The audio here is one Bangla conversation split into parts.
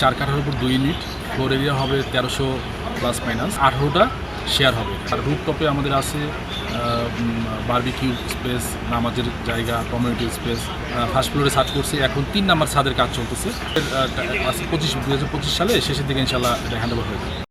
চার কাঠার উপর দুই ইউনিট ফ্লোর এরিয়া হবে তেরোশো প্লাস মাইনাস আঠারোটা শেয়ার হবে। আর রুপটপে আমাদের আছে বার্বিকিউ স্পেস নামাজের জায়গা কমিউনিটি স্পেস ফার্স্ট ফ্লোরে সার্চ করছে, এখন তিন নাম্বার ছাদের কাজ চলতেছে। পঁচিশ দু পঁচিশ সালে শেষের দিকে ইনশাল্লাহ এটা হ্যান্ড ওভার হয়ে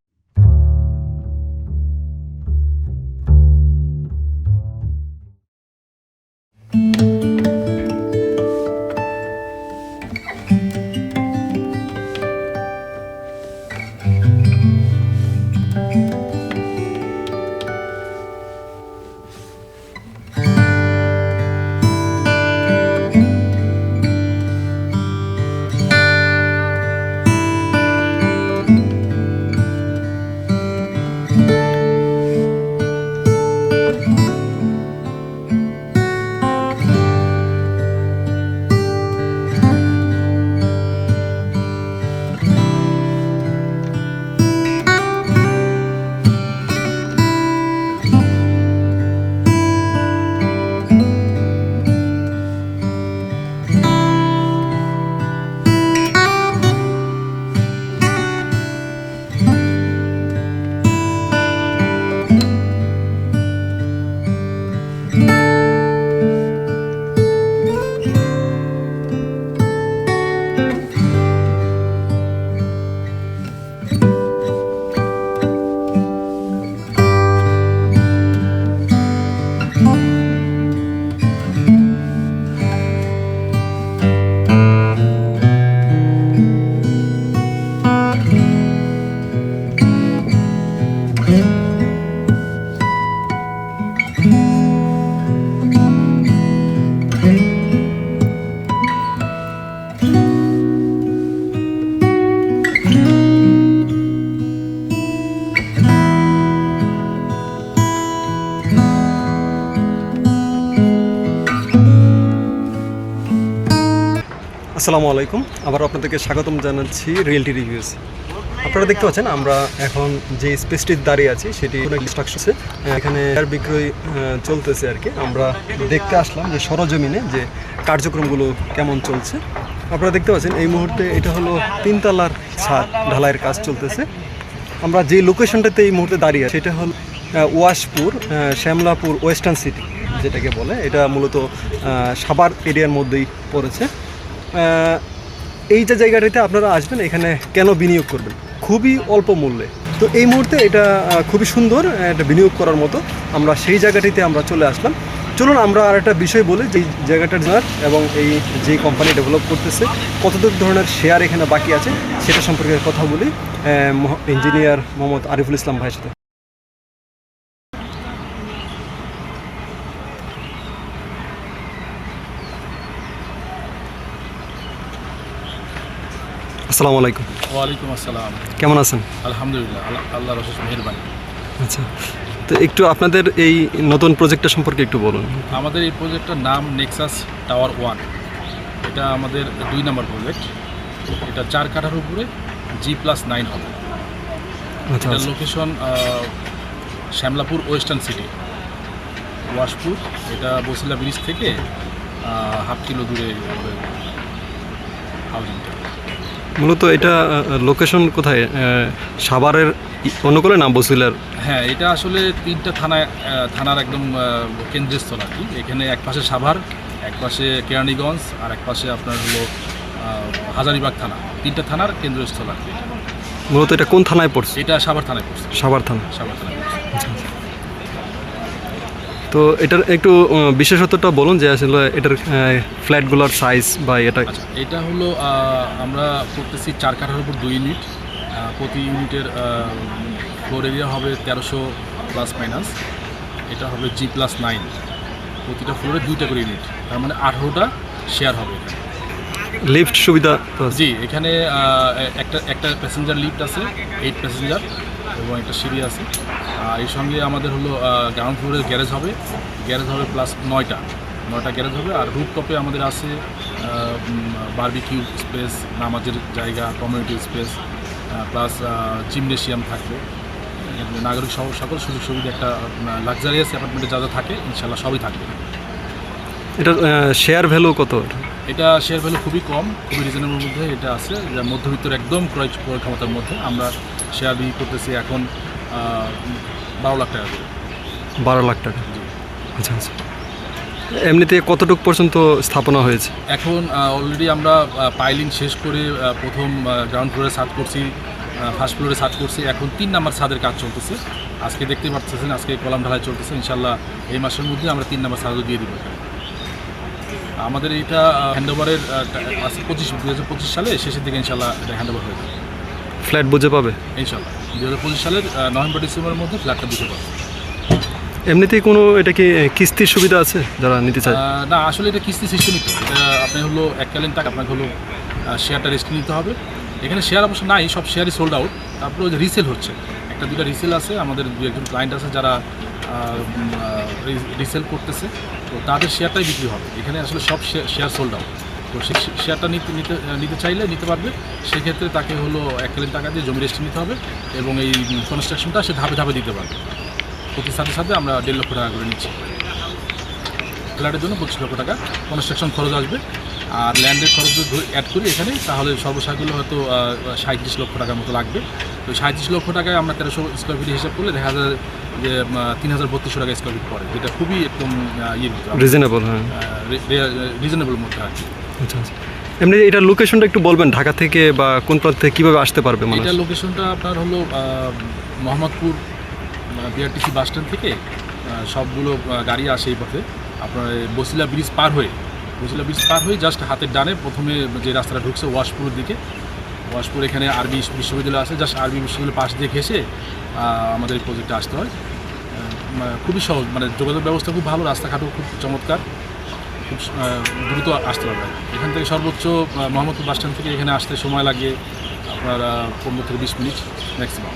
আসসালামু আলাইকুম। আবার আপনাদেরকে স্বাগতম জানাচ্ছি রিয়েলটি রিভিউস আপনারা দেখতে পাচ্ছেন, আমরা এখন যে স্পেসটির দাঁড়িয়ে আছি, সেটি স্ট্রাকচারসে এখানে বিক্রয় চলতেছে আর কি। আমরা দেখতে আসলাম যে সরজমিনে যে কার্যক্রমগুলো কেমন চলছে। আপনারা দেখতে পাচ্ছেন, এই মুহূর্তে এটা হলো তিনতলার ছাদ, ঢালাইয়ের কাজ চলতেছে। আমরা যে লোকেশনটাতে এই মুহূর্তে দাঁড়িয়ে আছি, সেটা হল ওয়াশপুর শ্যামলাপুর ওয়েস্টার্ন সিটি যেটাকে বলে। এটা মূলত সাবার এরিয়ার মধ্যেই পড়েছে। এই যে জায়গাটাতে আপনারা আসবেন, এখানে কেন বিনিয়োগ করবেন? খুবই অল্প মূল্যে। তো এই মুহূর্তে এটা খুবই সুন্দর একটা বিনিয়োগ করার মতো। আমরা সেই জায়গাটিতে আমরা চলে আসলাম। চলুন আমরা আর একটা বিষয় বলি, যে জায়গাটার যার এবং এই যে কোম্পানি ডেভেলপ করতেছে, কতদূর ধরনের শেয়ার এখানে বাকি আছে, সেটা সম্পর্কে কথা বলি ইঞ্জিনিয়ার মোহাম্মদ আরিফুল ইসলাম ভাইয়ের সাথে। আসসালামু আলাইকুম। ওয়ালাইকুম আসসালাম। কেমন আছেন? আলহামদুলিল্লাহ আল্লাহ রসেস মেহরবানি। আচ্ছা তো একটু আপনাদের এই নতুন প্রজেক্টটা সম্পর্কে একটু বলুন। আমাদের এই প্রজেক্টটার নাম নেক্সাস টাওয়ার ওয়ান এটা আমাদের দুই নম্বর প্রজেক্ট। এটা চার কাঠার উপরে জি প্লাস নাইন হবে। আচ্ছা এটার আচ্ছা। Location Shyamlapur western city Washpur এটা বসিলা ব্রিজ থেকে হাফ কিলো দূরে আমাদের হাউজিংটা মূলত এটা লোকেশন কোথায়? সাভারের অনুকূলে না বসিলার? হ্যাঁ এটা আসলে তিনটা থানায় আহ, থানার একদম কেন্দ্রস্থল আর কি। এখানে এক পাশে সাভার এক পাশে কেরানীগঞ্জ আর এক পাশে আপনার হলো হাজারিবাগ থানা। তিনটা থানার কেন্দ্রস্থল আর কি। মূলত এটা কোন থানায় পড়ছে? এটা সাভার থানায় পড়ছে। সাভার থানা। সাভার থানায় পড়ছে। তো এটার একটু বিশেষত্বটা বলুন যে আসলে এটার ফ্ল্যাটগুলোর সাইজ বা এটা আচ্ছা এটা হলো আমরা করতেছি চার কাঠার উপর দুই ইউনিট প্রতি ইউনিটের ফ্লোর এরিয়া হবে তেরোশো প্লাস মাইনাস এটা হবে জি প্লাস নাইন প্রতিটা ফ্লোরে দুইটা করে ইউনিট তার মানে আঠারোটা শেয়ার হবে এখানে। লিফট সুবিধা জি এখানে একটা একটা প্যাসেঞ্জার লিফট আছে এইট প্যাসেঞ্জার এবং একটা সিঁড়ি আছে। আর এর সঙ্গে আমাদের হলো গ্রাউন্ড ফ্লোরের গ্যারেজ হবে। গ্যারেজ হবে প্লাস নয়টা। নয়টা গ্যারেজ হবে আর রুফটপে আমাদের আছে বার্বিকিউ স্পেস নামাজের জায়গা কমিউনিটি স্পেস প্লাস জিমনেশিয়াম থাকবে। নাগরিক সহ সকল সুযোগ সুবিধা একটা লাক্সারিয়াস অ্যাপার্টমেন্টে যা যা থাকে ইনশাল্লাহ সবই থাকবে। এটার শেয়ার ভ্যালু কত? এটা শেয়ার ভ্যালু খুবই কম খুবই রিজনেবল মধ্যে এটা আছে। যা মধ্যবিত্তর একদম ক্রয় ক্রয় ক্ষমতার মধ্যে। আমরা শেয়ার বিক্রি করতেছি এখন বারো লাখ টাকা করে। বারো লাখ টাকা? আচ্ছা আচ্ছা। এমনিতে কতটুকু পর্যন্ত স্থাপনা হয়েছে? এখন অলরেডি আমরা পাইলিং শেষ করে প্রথম গ্রাউন্ড ফ্লোরে সার্চ করছি ফার্স্ট ফ্লোরে সার্চ করছি। এখন তিন নাম্বার ছাদের কাজ চলতেছে। আজকে দেখতে পাচ্ছেন আজকে কলাম ঢালাই চলতেছে। ইনশাল্লাহ এই মাসের মধ্যে আমরা তিন নাম্বার ছাদও দিয়ে দিব। আমাদের এইটা হ্যান্ড ওভারের পঁচিশ দু হাজার পঁচিশ সালে শেষের দিকে ইনশাল্লাহ এটা হ্যান্ড ওভার হয়ে যাবে। ফ্ল্যাট বুঝে পাবে? ইনশাল্লাহ দু হাজার পঁচিশ সালের নভেম্বর ডিসেম্বরের মধ্যে ফ্ল্যাটটা দিতে পাবে। এমনিতেই কোনো এটা কি কিস্তির সুবিধা আছে যারা নিতে চায়? না আসলে এটা কিস্তি সিস্টেমই তো এটা আপনি হলো এককালীন টাকা আপনাকে হলো শেয়ারটা রেস্ট নিতে হবে। এখানে শেয়ার অবশ্য নাই সব শেয়ারই সোল্ড আউট তারপরে ওই যে রিসেল হচ্ছে। একটা দুটা রিসেল আছে, আমাদের দু একজন ক্লায়েন্ট আছে যারা রিসেল করতেছে। তো তাদের শেয়ারটাই বিক্রি হবে। এখানে আসলে সব শেয়ার সোল্ড আউট তো সেই শেয়ারটা নিতে নিতে নিতে চাইলে নিতে পারবে। সেক্ষেত্রে তাকে হলো এককালীন টাকা দিয়ে জমি রেস্ট নিতে হবে এবং এই কনস্ট্রাকশনটা সে ধাপে ধাপে দিতে পারবে। প্রতি সাথে সাথে আমরা দেড় লক্ষ টাকা করে নিচ্ছি। ফ্ল্যাটের জন্য পঁচিশ লক্ষ টাকা। কনস্ট্রাকশন খরচ আসবে। আর ল্যান্ডের খরচ যদি অ্যাড করি এখানে, তাহলে সর্বসাকুল্য হয়তো সাঁত্রিশ লক্ষ টাকার মতো লাগবে। তো সাঁত্রিশ লক্ষ টাকায় আমরা তেরোশো স্কোয়ার ফিট হিসাব করলে দেখা যায় যে তিন হাজার বত্রিশশো টাকা স্কোয়ার ফিট পড়ে যেটা খুবই একদম ভিতরে রিজনেবল হ্যাঁ। রিজনেবল মধ্যে আর কি। আচ্ছা আচ্ছা। এমনি এটার লোকেশনটা একটু বলবেন ঢাকা থেকে বা কোন প্রান্ত থেকে কীভাবে আসতে পারবে মানুষ? এটা লোকেশনটা আপনার হলো মোহাম্মদপুর বিআরটিসি বাস স্ট্যান্ড থেকে সবগুলো গাড়ি আসে এই পথে। আপনার বসিলা ব্রিজ পার হয়ে বসিলা ব্রিজ পার হয়ে জাস্ট হাতের ডানে প্রথমে যে রাস্তাটা ঢুকছে ওয়াশপুরের দিকে ওয়াশপুর এখানে আরবি বিশ্ববিদ্যালয় আছে জাস্ট আরবি বিশ্ববিদ্যালয় পাশ দিয়ে ঘেসে আমাদের এই প্রজেক্টে আসতে হয়। মানে খুবই সহজ মানে যোগাযোগ ব্যবস্থা খুব ভালো, রাস্তাঘাটও খুব চমৎকার, খুব দ্রুত আসতে পারবে। এখান থেকে সর্বোচ্চ মোহাম্মদপুর বাস স্ট্যান্ড থেকে এখানে আসতে সময় লাগে আপনার পনেরো থেকে বিশ মিনিট ম্যাক্সিমাম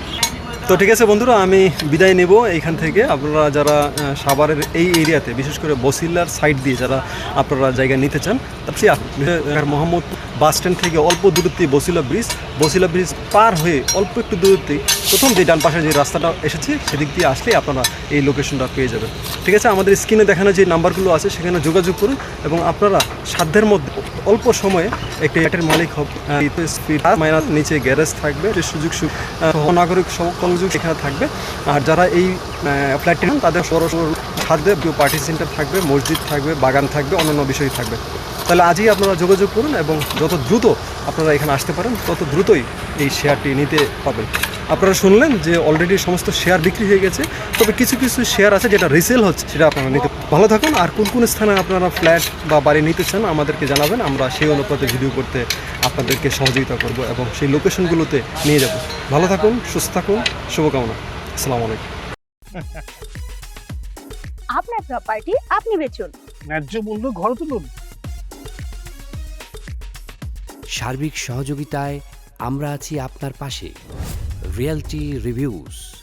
তো ঠিক আছে বন্ধুরা, আমি বিদায় নেব এইখান থেকে। আপনারা যারা সাভারের এই এরিয়াতে, বিশেষ করে বসিল্লার সাইড দিয়ে যারা আপনারা জায়গা নিতে চান তারপরে মোহাম্মদ বাস স্ট্যান্ড থেকে অল্প দূরত্বে বসিলা ব্রিজ বসিলা ব্রিজ পার হয়ে অল্প একটু দূরত্বে প্রথম যে ডান পাশে যে রাস্তাটা এসেছে, সেদিক দিয়ে আসলে আপনারা এই লোকেশনটা পেয়ে যাবেন। ঠিক আছে, আমাদের স্ক্রিনে দেখানো যে নাম্বারগুলো আছে, সেখানে যোগাযোগ করুন এবং আপনারা সাধ্যের মধ্যে অল্প সময়ে একটি ফ্ল্যাটের মালিক হবে নিচে গ্যারেজ থাকবে সুযোগ নাগরিক সংযোগ সেখানে থাকবে। আর যারা এই ফ্ল্যাটটি নেন, তাদের সরো সরো ছাদে পার্টি সেন্টার থাকবে, মসজিদ থাকবে, বাগান থাকবে, অন্যান্য বিষয় থাকবে। তাহলে আজই আপনারা যোগাযোগ করুন এবং যত দ্রুত আপনারা এখানে আসতে পারেন, তত দ্রুতই এই শেয়ারটি নিতে পাবেন আপনারা শুনলেন যে অলরেডি সমস্ত শেয়ার বিক্রি হয়ে গেছে। তবে কিছু কিছু শেয়ার আছে যেটা রিসেল হচ্ছে সেটা আপনারা নিতে ভালো থাকুন। আর কোন কোন স্থানে আপনারা ফ্ল্যাট বা বাড়ি নিতে চান আমাদেরকে জানাবেন আমরা সেই অনুপাতে ভিডিও করতে আপনাদেরকে সহযোগিতা করব এবং সেই লোকেশনগুলোতে নিয়ে যাব। ভালো থাকুন সুস্থ থাকুন শুভকামনা। আসসালামু আলাইকুম। আপনার প্রপার্টি আপনি বেচুন। ন্যায্য মূল্য ঘর তুলুন। সার্বিক সহযোগিতায় আমরা আছি আপনার পাশে। Realty reviews